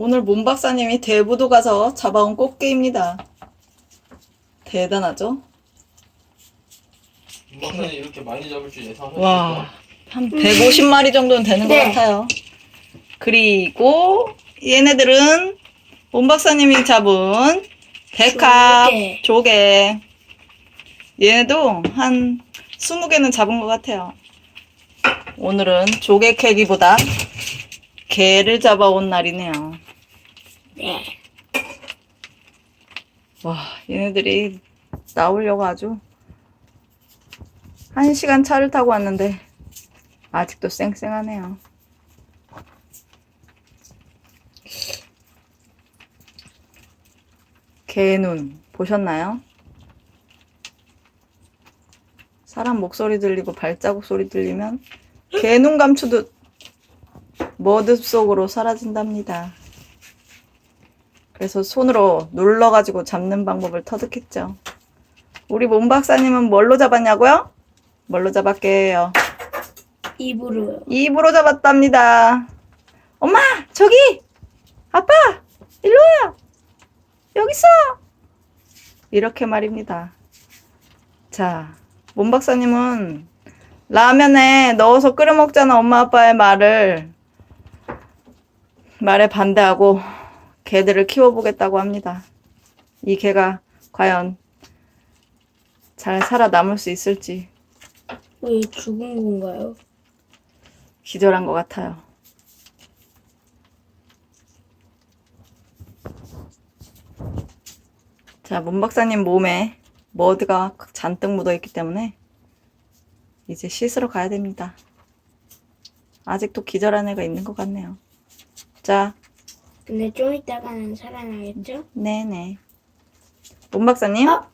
오늘 몸 박사님이 대부도 가서 잡아온 꽃게입니다. 대단하죠? 박사님 이렇게 많이 잡을 줄 예상하셨어요? 와, 한 150마리 정도는 되는 것 네. 같아요. 그리고 얘네들은 몸 박사님이 잡은 조개. 조개. 얘네도 한 20개는 잡은 것 같아요. 오늘은 조개 캐기보다 개를 잡아온 날이네요. 네. 와, 얘네들이 나오려고 아주 한 시간 차를 타고 왔는데 아직도 쌩쌩하네요. 개눈 보셨나요? 사람 목소리 들리고 발자국 소리 들리면 개눈 감추듯 머드 속으로 사라진답니다. 그래서 손으로 눌러가지고 잡는 방법을 터득했죠. 우리 몸 박사님은 뭘로 잡았냐고요? 뭘로 잡았게요? 입으로요. 입으로 잡았답니다. 엄마, 저기! 아빠! 일로 와! 여기 있어! 이렇게 말입니다. 자, 몸 박사님은 라면에 넣어서 끓여 먹자는 엄마 아빠의 말을 말에 반대하고 개들을 키워보겠다고 합니다. 이 개가 과연 잘 살아남을 수 있을지 왜 죽은 건가요? 기절한 것 같아요. 자, 문 박사님 몸에 머드가 잔뜩 묻어 있기 때문에 이제 씻으러 가야 됩니다. 아직도 기절한 애가 있는 것 같네요. 자, 근데 좀 이따가는 살아나겠죠? 네네. 문 박사님, 어?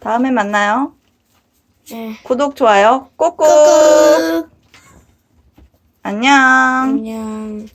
다음에 만나요. 네. 구독, 좋아요, 꾹꾹. 꾹꾹. 안녕. 안녕.